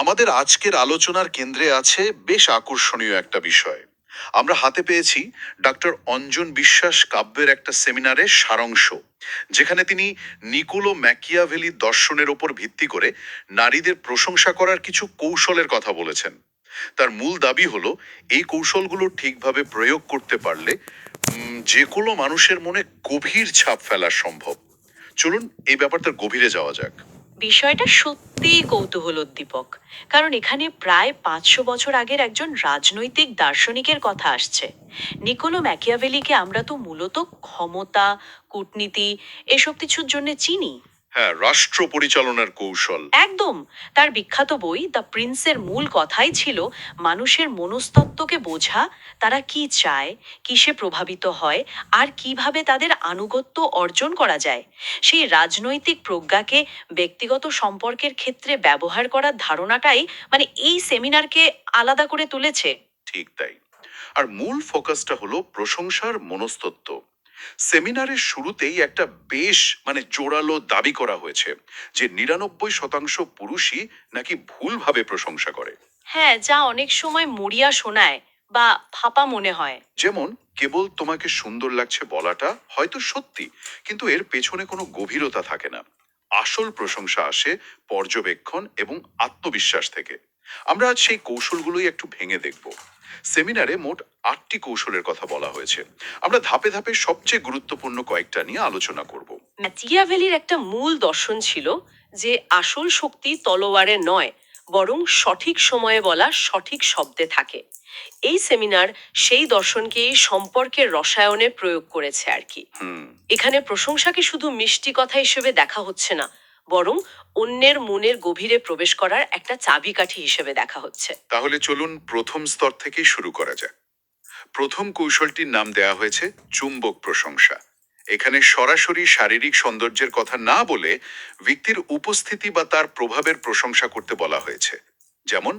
আমাদের আজকের আলোচনার কেন্দ্রে আছে বেশ আকর্ষণীয় একটা বিষয়। আমরা হাতে পেয়েছি ডক্টর অঞ্জন বিশ্বাস কাব্যের একটা সেমিনারের সারাংশ, যেখানে তিনি নিকোলো ম্যাকিয়াভেলি দর্শনের ওপর ভিত্তি করে নারীদের প্রশংসা করার কিছু কৌশলের কথা বলেছেন। তার মূল দাবি হলো, এই কৌশলগুলো ঠিকভাবে প্রয়োগ করতে পারলে যে কোনো মানুষের মনে গভীর ছাপ ফেলা সম্ভব। চলুন এই ব্যাপারটার গভীরে যাওয়া যাক। বিষয়টা সত্যিই কৌতূহল উদ্দীপক কারণ এখানে প্রায় পাঁচশো বছর আগের একজন রাজনৈতিক দার্শনিকের কথা আসছে। নিকোলো ম্যাকিয়াভেলিকে আমরা তো মূলত ক্ষমতা, কূটনীতি, এসব কিছুর জন্য চিনি। হ্যাঁ রাষ্ট্র পরিচালনার কৌশল। একদম। তার বিখ্যাত বই দ্য প্রিন্সের মূল কথাই ছিল মানুষের মনস্তত্ত্বকে বোঝা তারা কি চায় কিসে প্রভাবিত হয় আর কীভাবে তাদের আনুগত্য অর্জন করা যায়। সেই রাজনৈতিক প্রজ্ঞাকে ব্যক্তিগত সম্পর্কের ক্ষেত্রে ব্যবহার করার ধারণাটাই মানে এই সেমিনারকে আলাদা করে তুলেছে। ঠিক তাই। আর মূল ফোকাসটা হলো প্রশংসার মনস্তত্ত্ব। সেমিনারের শুরুতেই একটা বেশ মানে জোরালো দাবি করা হয়েছে যে নিরানব্বই শতাংশ পুরুষই নাকি ভুলভাবে প্রশংসা করে। হ্যাঁ যা অনেক সময় মরিয়া শোনায় বা ফাপা মনে হয়। যেমন কেবল তোমাকে সুন্দর লাগছে বলাটা হয়তো সত্যি কিন্তু এর পেছনে কোনো গভীরতা থাকে না। আসল প্রশংসা আসে পর্যবেক্ষণ এবং আত্মবিশ্বাস থেকে। আমরা আজ সেই কৌশলগুলোই একটু ভেঙে দেখব। সেমিনারে মোট আটটি কৌশলের কথা বলা হয়েছে। আমরা ধাপে ধাপে সবচেয়ে গুরুত্বপূর্ণ কয়েকটা নিয়ে আলোচনা করব। ম্যাচিয়াভেলির একটা মূল দর্শন ছিল যে আসল শক্তি তলোয়ারে নয় বরং সঠিক সময়ে বলা সঠিক শব্দে থাকে। এই সেমিনার সেই দর্শনকেই সম্পর্কের রসায়নে প্রয়োগ করেছে আর কি। এখানে প্রশংসাকে শুধু মিষ্টি কথা হিসেবে দেখা হচ্ছে না বরং অন্যের মনের গভীরে প্রবেশ করার একটা চাবিকাঠি হিসেবে দেখা হচ্ছে। তাহলে চলুন প্রথম স্তর থেকেই শুরু করা যাক। প্রথম কৌশলটির নাম দেয়া হয়েছে চুম্বক প্রশংসা। এখানে সরাসরি শারীরিক সৌন্দর্যের কথা না বলে ব্যক্তির উপস্থিতি বা তার প্রভাবের প্রশংসা করতে বলা হয়েছে। যেমন,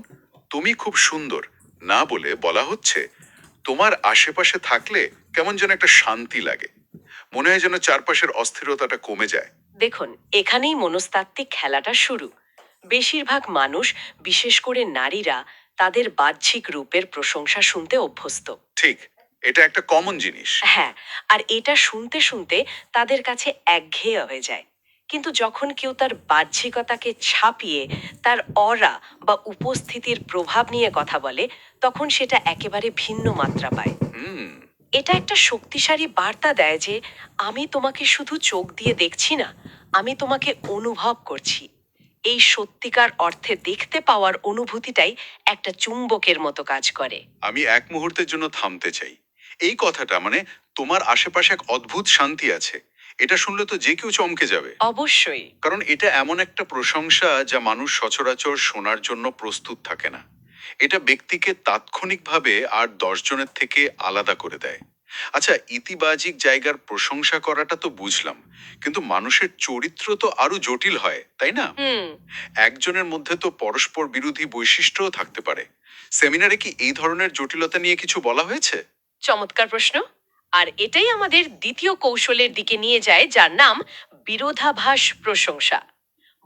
তুমি খুব সুন্দর না বলে বলা হচ্ছে, তোমার আশেপাশে থাকলে কেমন যেন একটা শান্তি লাগে। মনে হয় যেন চারপাশের অস্থিরতাটা কমে যায়। দেখুন এখানেই মনস্তাত্ত্বিক খেলাটা শুরু। বেশিরভাগ মানুষ বিশেষ করে নারীরা তাদের বাহ্যিক রূপের প্রশংসা শুনতে অভ্যস্ত। ঠিক এটা একটা কমন জিনিস। হ্যাঁ আর এটা শুনতে শুনতে তাদের কাছে একঘেয়ে হয়ে যায়। কিন্তু যখন কেউ তার বাহ্যিকতাকে ছাপিয়ে তার অরা বা উপস্থিতির প্রভাব নিয়ে কথা বলে তখন সেটা একেবারে ভিন্ন মাত্রা পায়। হুম। এটা একটা শক্তিশালী বার্তা দেয় যে আমি তোমাকে শুধু চোখ দিয়ে দেখছি না আমি তোমাকে অনুভব করছি। এই সত্যিকার অর্থে দেখতে পাওয়ার অনুভূতিটাই একটা চুম্বকের মতো কাজ করে। আমি এক মুহূর্তের জন্য থামতে চাই। এই কথাটা মানে তোমার আশেপাশে এক অদ্ভুত শান্তি আছে। এটা শুনলে তো যে কেউ চমকে যাবে। অবশ্যই। কারণ এটা এমন একটা প্রশংসা যা মানুষ সচরাচর শোনার জন্য প্রস্তুত থাকে না। এটা ব্যক্তিকে তাৎক্ষণিকভাবে আর দশজনের থেকে আলাদা করে দেয়। আচ্ছা ইতিবাচিক জায়গার প্রশংসা করাটা তো বুঝলাম কিন্তু মানুষের চরিত্র তো আরও জটিল হয় তাই না? একজনের মধ্যে তো পরস্পর বিরোধী বৈশিষ্ট্যও থাকতে পারে। সেমিনারে কি এই ধরনের জটিলতা নিয়ে কিছু বলা হয়েছে? চমৎকার প্রশ্ন। আর এটাই আমাদের দ্বিতীয় কৌশলের দিকে নিয়ে যায় যার নাম বিরোধাভাস প্রশংসা।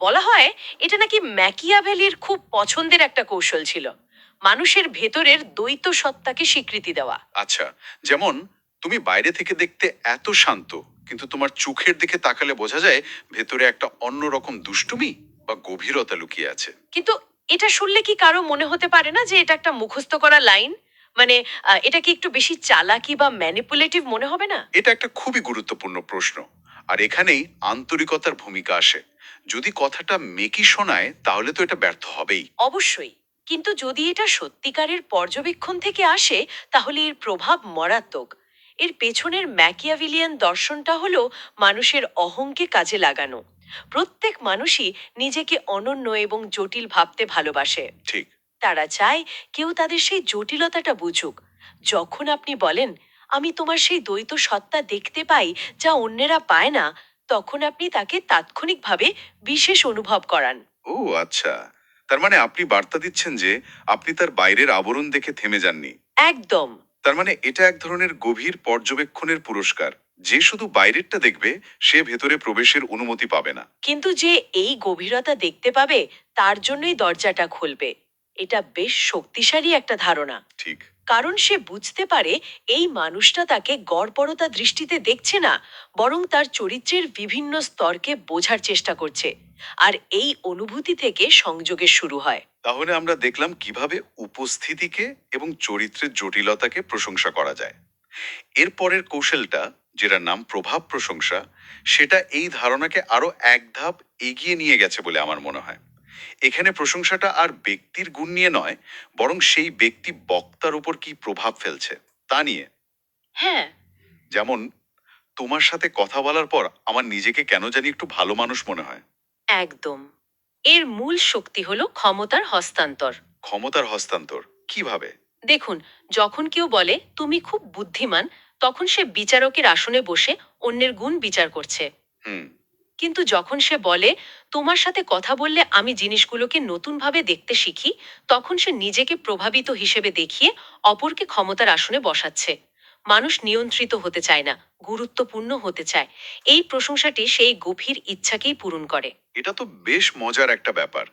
বলা হয় এটা নাকি ম্যাকিয়াভেলির খুব পছন্দের একটা কৌশল ছিল। মানুষের ভেতরের দ্বৈত সত্তাকে স্বীকৃতি দেওয়া। আচ্ছা যেমন তুমি বাইরে থেকে দেখতে এত শান্ত কিন্তু তোমার চোখের দিকে তাকালে বোঝা যায় ভেতরে একটা অন্যরকম দুষ্টুমি বা গভীরতা লুকিয়ে আছে। কিন্তু এটা শুনলে কি কারও মনে হতে পারে না যে এটা একটা মুখস্থ করা লাইন? মানে এটা কি একটু বেশি চালাকি বা ম্যানিপুলেটিভ মনে হবে না? এটা একটা খুবই গুরুত্বপূর্ণ প্রশ্ন। আর এখানেই আন্তরিকতার ভূমিকা আসে। যদি কথাটা মেকি শোনায় তাহলে তো এটা ব্যর্থ হবেই। অবশ্যই। কিন্তু যদি এটা সত্যিকারের পর্যবেক্ষণ থেকে আসে তাহলে এর প্রভাব মারাত্মক। এর পেছনের ম্যাকিয়াভিলিয়ান দর্শনটা হলো মানুষের অহংকে কাজে লাগানো। প্রত্যেক মানুষই নিজেকে অনন্য এবং জটিল ভাবতে ভালোবাসে। ঠিক। তারা চায় কেউ তাদের সেই জটিলতাটা বুঝুক। যখন আপনি বলেন আমি তোমার সেই দ্বৈত সত্তা দেখতে পাই যা অন্যেরা পায় না তখন আপনি তাকে তাৎক্ষণিকভাবে বিশেষ অনুভব করান। ও আচ্ছা। তার মানে আপনি বার্তা দিচ্ছেন যে আপনি তার বাইরের আবরণ দেখে থেমে যাননি। একদম। তার মানে এটা এক ধরনের গভীর পর্যবেক্ষণের পুরস্কার। যে শুধু বাইরেরটা দেখবে সে ভেতরে প্রবেশের অনুমতি পাবে না। কিন্তু যে এই গভীরতা দেখতে পাবে তার জন্যই দরজাটা খুলবে। এটা বেশ শক্তিশালী একটা ধারণা। ঠিক। কারণ সে বুঝতে পারে এই মানুষটা তাকে গড়পরতা দৃষ্টিতে দেখছে না, বরং তার চরিত্রের বিভিন্ন স্তরকে বোঝার চেষ্টা করছে। আর এই অনুভূতি থেকে সংযোগের শুরু হয়। তাহলে আমরা দেখলাম কীভাবে উপস্থিতিকে এবং চরিত্রের জটিলতাকে প্রশংসা করা যায়। এর পরের কৌশলটা, যেটার নাম প্রভাব প্রশংসা, সেটা এই ধারণাকে আরও এক ধাপ এগিয়ে নিয়ে গেছে বলে আমার মনে হয়। এখানে প্রশংসাটা আর ব্যক্তির গুণ নিয়ে নয় বরং সেই ব্যক্তি বক্তার উপর কি প্রভাব ফেলছে তা নিয়ে। হ্যাঁ। যেমন তোমার সাথে কথা বলার পর আমার নিজেকে কেন জানি একটু ভালো মানুষ মনে হয়। একদম। এর মূল শক্তি হলো ক্ষমতার হস্তান্তর। ক্ষমতার হস্তান্তর কীভাবে? দেখুন যখন কেউ বলে তুমি খুব বুদ্ধিমান তখন সে বিচারকের আসনে বসে অন্যের গুণ বিচার করছে। হুম। কিন্তু যখন সে বলে, তোমার সাথে কথা বললে আমি জিনিসগুলোকে নতুনভাবে দেখতে শিখি তখন সে নিজেকে প্রভাবিত হিসেবে দেখিয়ে অপরকে ক্ষমতার আসনে বসাচ্ছে। মানুষ নিয়ন্ত্রিত হতে চায় না, গুরুত্বপূর্ণ হতে চায়। এই প্রশংসাটি সেই গভীর ইচ্ছাকেই পূরণ করে। এটা তো বেশ মজার একটা ব্যাপার।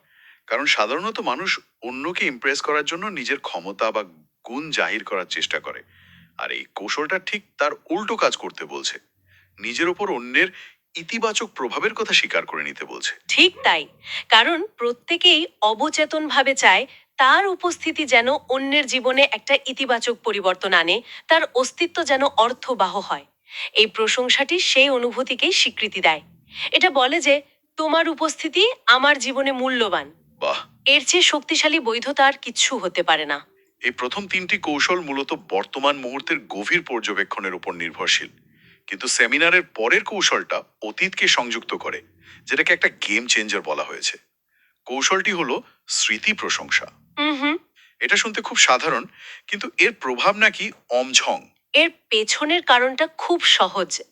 কারণ সাধারণত মানুষ অন্যকে ইমপ্রেস করার জন্য নিজের ক্ষমতা বা গুণ জাহির করার চেষ্টা করে। আর এই কৌশলটা ঠিক তার উল্টো কাজ করতে বলছে। নিজের ওপর অন্যের ইতিবাচক প্রভাবের কথা স্বীকার করে নিতে বলছে। ঠিক তাই। কারণ প্রত্যেকেই অবচেতনভাবে চায় তার উপস্থিতি যেন অন্যের জীবনে একটা ইতিবাচক পরিবর্তন আনে তার অস্তিত্ব যেন অর্থবাহ হয়। এই প্রশংসাটি সেই অনুভূতিকেই স্বীকৃতি দেয়। এটা বলে যে তোমার উপস্থিতি আমার জীবনে মূল্যবান। বাহ! এর চেয়ে শক্তিশালী বৈধতা আর কিচ্ছু হতে পারে না। এই প্রথম তিনটি কৌশল মূলত বর্তমান মুহূর্তের গভীর পর্যবেক্ষণের উপর নির্ভরশীল। কিন্তু সেমিনারের পরের কৌশলটা অতীতকে সংযুক্ত করে যেটাকে একটা গেম চেঞ্জার বলা হয়েছে। কৌশলটি হলো স্মৃতি প্রশংসা। এটা শুনতে খুব সাধারণ কিন্তু এর প্রভাব নাকি অমঝং। এর পেছনের কারণটা খুব সহজ।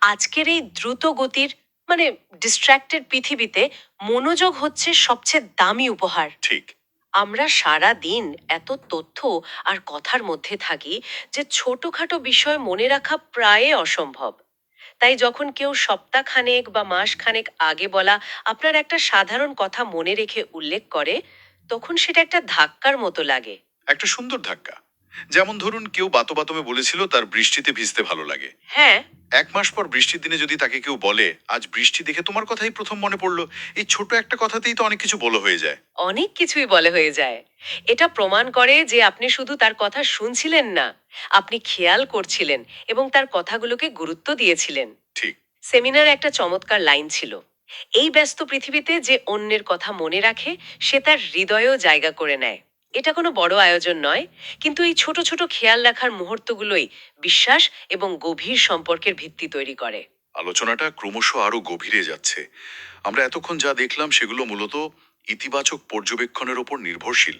আজকের এই দ্রুত গতির মানে ডিস্ট্র্যাক্টেড পৃথিবীতে মনোযোগ হচ্ছে সবচেয়ে দামি উপহার। ঠিক। আমরা সারা দিন এত তথ্য আর কথার মধ্যে থাকি যে ছোটখাটো বিষয় মনে রাখা প্রায় অসম্ভব। তাই যখন কেউ সপ্তাহখানেক বা মাসখানেক আগে বলা আপনার একটা সাধারণ কথা মনে রেখে উল্লেখ করে, তখন সেটা একটা ধাক্কার মতো লাগে। একটা সুন্দর ধাক্কা। যেমন ধরুন কেউ বাতো বাতমে বলেছিল তার বৃষ্টিতে ভিজতে ভালো লাগে। হ্যাঁ। এক মাস পর বৃষ্টির দিনে যদি তাকে কেউ বলে আজ বৃষ্টি দেখে তোমার কথাই প্রথম মনে পড়ল। এই ছোট একটা কথাতেই তো অনেক কিছু বলো হয়ে যায়। অনেক কিছুই বলে হয়ে যায়। এটা প্রমাণ করে যে আপনি শুধু তার কথা শুনছিলেন না আপনি খেয়াল করছিলেন এবং তার কথাগুলোকে গুরুত্ব দিয়েছিলেন। ঠিক। সেমিনারে একটা চমৎকার লাইন ছিল। এই ব্যস্ত পৃথিবীতে যে অন্যের কথা মনে রাখে সে তার হৃদয়েও জায়গা করে নেয়। এটা কোনো বড় আয়োজন নয় কিন্তু এই ছোট ছোট খেয়াল রাখার মুহূর্তগুলোই বিশ্বাস এবং গভীর সম্পর্কের ভিত্তি তৈরি করে। আলোচনাটা ক্রমশ আরও গভীরে যাচ্ছে। আমরা এতক্ষণ যা দেখলাম সেগুলো মূলত ইতিবাচক পর্যবেক্ষণের ওপর নির্ভরশীল।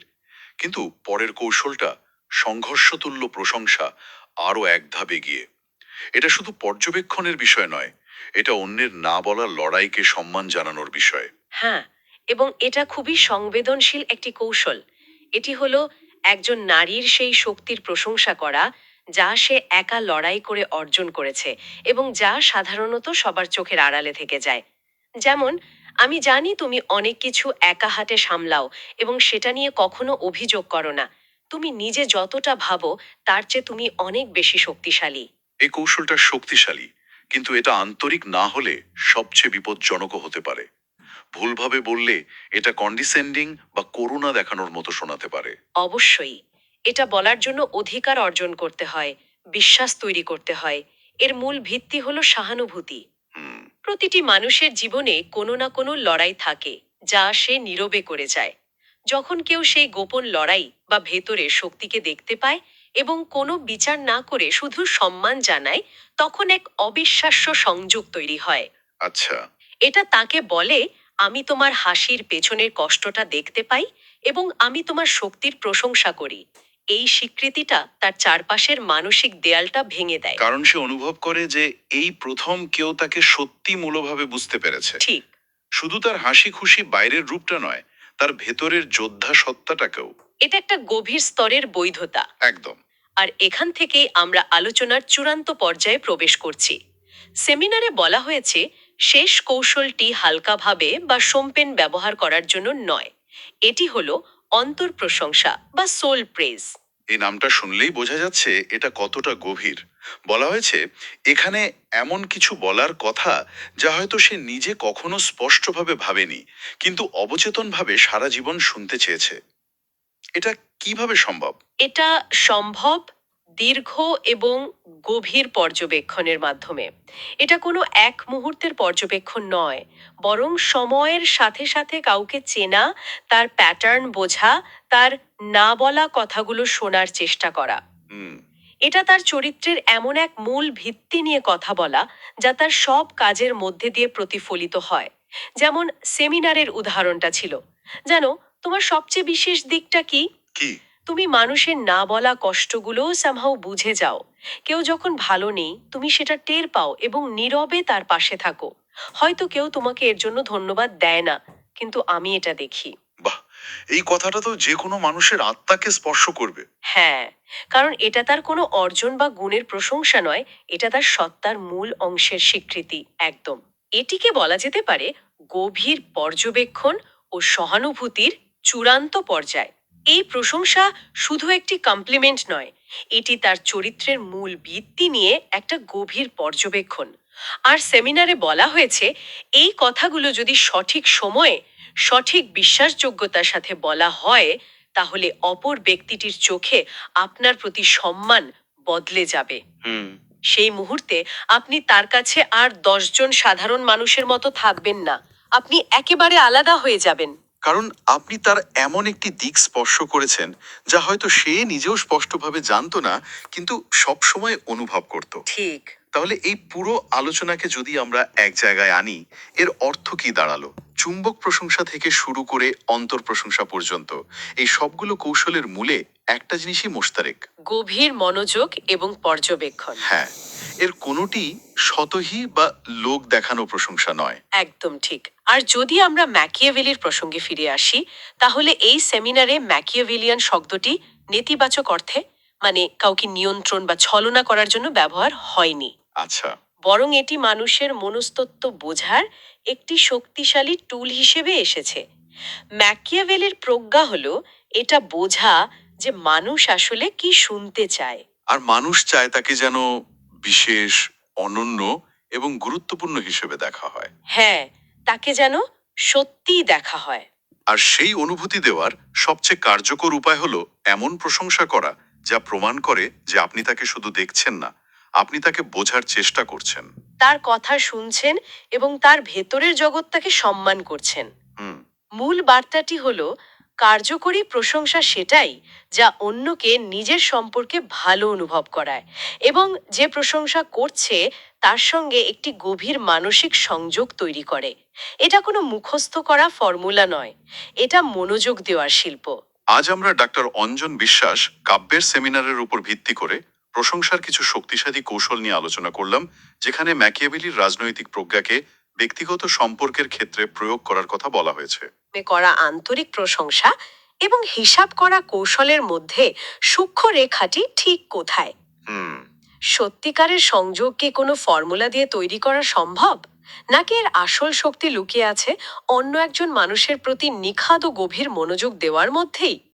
কিন্তু পরের কৌশলটা সংঘর্ষতুল্য প্রশংসা আরও এক ধাপ এগিয়ে। এটা শুধু পর্যবেক্ষণের বিষয় নয় এটা অন্যের না বলা লড়াইকে সম্মান জানানোর বিষয়। হ্যাঁ এবং এটা খুবই সংবেদনশীল একটি কৌশল। এটি হলো একজন নারীর সেই শক্তির প্রশংসা করা, যা সে একা লড়াই করে অর্জন করেছে এবং যা সাধারণত সবার চোখের আড়ালে থেকে যায়। যেমন, আমি জানি তুমি অনেক কিছু একা হাতে সামলাও এবং সেটা নিয়ে কখনো অভিযোগ করো না। তুমি নিজে যতটা ভাবো, তার চেয়ে তুমি অনেক বেশি শক্তিশালী। এই কৌশলটা শক্তিশালী, কিন্তু এটা আন্তরিক না হলে সবচেয়ে বিপজ্জনকও হতে পারে। ভুলভাবে বললে এটা কন্ডিসেন্ডিং বা করুণা দেখানোর মতো শোনাতে পারে। অবশ্যই। এটা বলার জন্য অধিকার অর্জন করতে হয় বিশ্বাস তৈরি করতে হয়। এর মূল ভিত্তি হলো সহানুভূতি। প্রতিটি মানুষের জীবনে কোনো না কোনো লড়াই থাকে যা সে নীরবে করে যায়। যখন কেউ সেই গোপন লড়াই বা ভেতরে শক্তিকে দেখতে পায় এবং কোনো বিচার না করে শুধু সম্মান জানায় তখন এক অবিশ্বাস্য সংযোগ তৈরি হয়। আচ্ছা। এটা তাকে বলে আমি তোমার হাসির পেছনের কষ্টটা দেখতে পাই এবং আমি তোমার শক্তির প্রশংসা করি। এই স্বীকৃতিটা তার চারপাশের মানসিক দেয়ালটা ভেঙে দেয়। কারণ সে অনুভব করে যে এই প্রথম কেউ তাকে সত্যি মূলভাবে বুঝতে পেরেছে। ঠিক। শুধু তার হাসি খুশি বাইরের রূপটা নয় তার ভেতরের যোদ্ধা সত্তাটাকেও। এটা একটা গভীর স্তরের বৈধতা। একদম। আর এখান থেকেই আমরা আলোচনার চূড়ান্ত পর্যায়ে প্রবেশ করছি। সেমিনারে বলা হয়েছে শেষ কৌশলটি হালকাভাবে বা সোমপেন ব্যবহার করার জন্য নয়। এটি হলো অন্তর প্রশংসা বা সোল প্রেজ। এই নামটা শুনলেই বোঝা যাচ্ছে এটা কতটা গভীর। বলা হয়েছে এখানে এমন কিছু বলার কথা যা হয়তো সে নিজে কখনো স্পষ্টভাবে ভাবেনি কিন্তু অবচেতনভাবে সারা জীবন শুনতে চেয়েছে। এটা কীভাবে সম্ভব? এটা সম্ভব দীর্ঘ এবং গভীর পর্যবেক্ষণের মাধ্যমে। এটা কোনো এক মুহূর্তের পর্যবেক্ষণ নয় বরং সময়ের সাথে সাথে কাউকে চেনা তার প্যাটার্ন বোঝা তার না বলা কথাগুলো শোনার চেষ্টা করা। এটা তার চরিত্রের এমন এক মূল ভিত্তি নিয়ে কথা বলা যা তার সব কাজের মধ্যে দিয়ে প্রতিফলিত হয়। যেমন সেমিনারের উদাহরণটা ছিল। জানো তোমার সবচেয়ে বিশেষ দিকটা কি? কি? তুমি মানুষের না বলা কষ্টগুলোও সামহাও বুঝে যাও। কেউ যখন ভালো নেই তুমি সেটা টের পাও এবং নীরবে তার পাশে থাকো। হয়তো কেউ তোমাকে এর জন্য ধন্যবাদ দেয় না কিন্তু আমি এটা দেখি। বাহ! এই কথাটা তো যে কোনো মানুষের আত্মাকে স্পর্শ করবে। হ্যাঁ কারণ এটা তার কোনো অর্জন বা গুণের প্রশংসা নয় এটা তার সত্তার মূল অংশের স্বীকৃতি একদম। এটিকে বলা যেতে পারে গভীর পর্যবেক্ষণ ও সহানুভূতির চূড়ান্ত পর্যায়। এই প্রশংসা শুধু একটি কমপ্লিমেন্ট নয় এটি তার চরিত্রের মূল ভিত্তি নিয়ে একটা গভীর পর্যবেক্ষণ। আর সেমিনারে বলা হয়েছে এই কথাগুলো যদি সঠিক সময়ে সঠিক বিশ্বাসযোগ্যতার সাথে বলা হয় তাহলে অপর ব্যক্তিটির চোখে আপনার প্রতি সম্মান বদলে যাবে। সেই মুহূর্তে আপনি তার কাছে আর দশজন সাধারণ মানুষের মতো থাকবেন না। আপনি একেবারে আলাদা হয়ে যাবেন। কারণ আপনি তার এমন একটি দিক স্পর্শ করেছেন যা হয়তো সে নিজেও স্পষ্টভাবে জানতো না কিন্তু সব সময় অনুভব করত। ঠিক। তাহলে এই পুরো আলোচনাকে যদি আমরা এক জায়গায় আনি এর অর্থ কি দাঁড়াল? চুম্বক প্রশংসা থেকে শুরু করে অন্তর প্রশংসা পর্যন্ত এই সবগুলো কৌশলের মূলে একটা জিনিসই মোস্তারেক গভীর মনোযোগ এবং পর্যবেক্ষণ। হ্যাঁ এর কোনোটি শতহি বা লোক দেখানো প্রশংসা নয়। একদম ঠিক। আর যদি আমরা ম্যাকিয়াভেলির প্রসঙ্গে ফিরে আসি তাহলে এই সেমিনারে ম্যাকিয়াভেলিয়ান শব্দটি নেতিবাচক অর্থে মানে কাউকে নিয়ন্ত্রণ বা ছলনা করার জন্য ব্যবহার হয়নি। আচ্ছা। বরং এটি মানুষের মনস্তত্ত্ব বোঝার একটি শক্তিশালী টুল হিসেবে এসেছে। ম্যাকিয়াভেলির প্রজ্ঞা হলো এটা বোঝা যে মানুষ আসলে কি শুনতে চায়। আর মানুষ চায় তাকে যেন বিশেষ অনন্য এবং গুরুত্বপূর্ণ হিসেবে দেখা হয়। হ্যাঁ তাকে যেন সত্যিই দেখা হয়। আর সেই অনুভূতি দেওয়ার সবচেয়ে কার্যকর উপায় হলো এমন প্রশংসা করা যা প্রমাণ করে যে আপনি তাকে শুধু দেখছেন না আপনি তাকে বোঝার চেষ্টা করছেন। তার কথা শুনছেন এবং তার ভেতরের জগৎটাকে সম্মান করছেন। মূল বার্তাটি হলো কার্যকরী প্রশংসা সেটাই যা অন্যকে নিজের সম্পর্কে ভালো অনুভব করায় এবং যে প্রশংসা করছে তার সঙ্গে একটি গভীর মানসিক সংযোগ তৈরি করে। এটা কোনো মুখস্থ করা ফর্মুলা নয়। এটা মনোযোগ দেওয়ার শিল্প। আজ আমরা ডাক্তার অঞ্জন বিশ্বাস কাব্যের সেমিনারের উপর ভিত্তি করে প্রশংসার কিছু শক্তিশালী কৌশল নিয়ে আলোচনা করলাম যেখানে ম্যাকিয়াভেলির রাজনৈতিক প্রজ্ঞাকে ব্যক্তিগত সম্পর্কের ক্ষেত্রে প্রয়োগ করার কথা বলা হয়েছে। করা আন্তরিক প্রশংসা এবং হিসাব করা কৌশলের মধ্যে সূক্ষ্ম রেখাটি ঠিক কোথায়? হুম। সত্যিকারের সংযোগ কি কোনো ফর্মুলা দিয়ে তৈরি করা সম্ভব? নাকি এর আসল শক্তি লুকিয়ে আছে অন্য একজন মানুষের প্রতি নিখাদ ও গভীর মনোযোগ দেওয়ার মধ্যেই?